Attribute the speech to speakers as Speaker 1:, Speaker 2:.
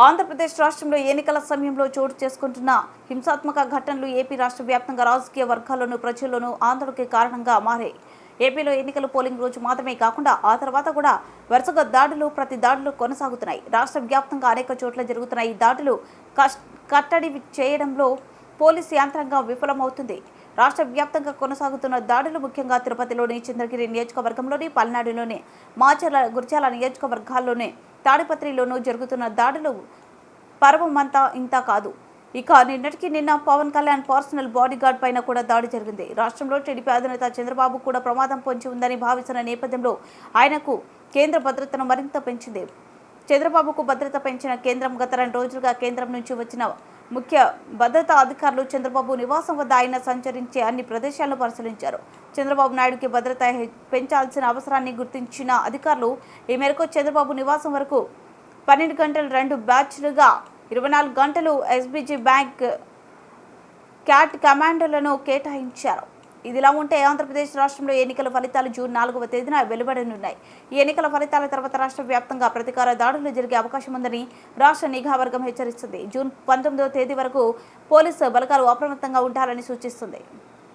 Speaker 1: ఆంధ్రప్రదేశ్ రాష్ట్రంలో ఎన్నికల సమయంలో చోటు చేసుకుంటున్న హింసాత్మక ఘటనలు ఏపీ రాష్ట్ర వ్యాప్తంగా రాజకీయ వర్గాల్లోనూ ప్రజల్లోనూ ఆందోళనకి కారణంగా మారాయి. ఏపీలో ఎన్నికల పోలింగ్ రోజు మాత్రమే కాకుండా ఆ తర్వాత కూడా వరుసగా దాడులు ప్రతి దాడులు కొనసాగుతున్నాయి. రాష్ట్ర వ్యాప్తంగా అనేక చోట్ల జరుగుతున్న ఈ దాడులు కష్- కట్టడి చేయడంలో పోలీసు యంత్రాంగం విఫలమవుతుంది. రాష్ట్ర వ్యాప్తంగా కొనసాగుతున్న దాడులు ముఖ్యంగా తిరుపతిలోని చంద్రగిరి నియోజకవర్గంలోని పల్నాడులోని మాచర్ల గురిచాల నియోజకవర్గాల్లోనే తాడిపత్రిలోనూ జరుగుతున్న దాడులు పర్వమంతా ఇంత కాదు. ఇక నిన్నటికి నిన్న పవన్ కళ్యాణ్ పర్సనల్ బాడీగార్డ్ పైన కూడా దాడి జరిగింది. రాష్ట్రంలో టీడీపీ అధినేత చంద్రబాబు కూడా ప్రమాదం పొంచి ఉందని భావిస్తున్న నేపథ్యంలో ఆయనకు కేంద్ర భద్రతను మరింత పెంచింది. చంద్రబాబుకు భద్రత పెంచిన కేంద్రం గత రెండు రోజులుగా కేంద్రం నుంచి వచ్చిన ముఖ్య భద్రతా అధికారులు చంద్రబాబు నివాసం వద్ద ఆయన సంచరించే అన్ని ప్రదేశాలను పరిశీలించారు. చంద్రబాబు నాయుడుకి భద్రత పెంచాల్సిన అవసరాన్ని గుర్తించిన అధికారులు ఈ మేరకు చంద్రబాబు నివాసం వరకు పన్నెండు గంటలు రెండు బ్యాచ్లుగా ఇరవై నాలుగు గంటలు ఎస్బీజీ బ్యాంక్ క్యాట్ కమాండోలను కేటాయించారు. ఇదిలా ఉంటే ఆంధ్రప్రదేశ్ రాష్ట్రంలో ఎన్నికల ఫలితాలు జూన్ నాలుగవ తేదీన వెలువడనున్నాయి. ఈ ఎన్నికల ఫలితాల తర్వాత రాష్ట్ర వ్యాప్తంగా ప్రతికార దాడులు జరిగే అవకాశం ఉందని రాష్ట్ర నిఘా వర్గం హెచ్చరిస్తుంది. జూన్ పంతొమ్మిదవ తేదీ వరకు పోలీసు బలగాలు అప్రమత్తంగా ఉండాలని సూచిస్తుంది.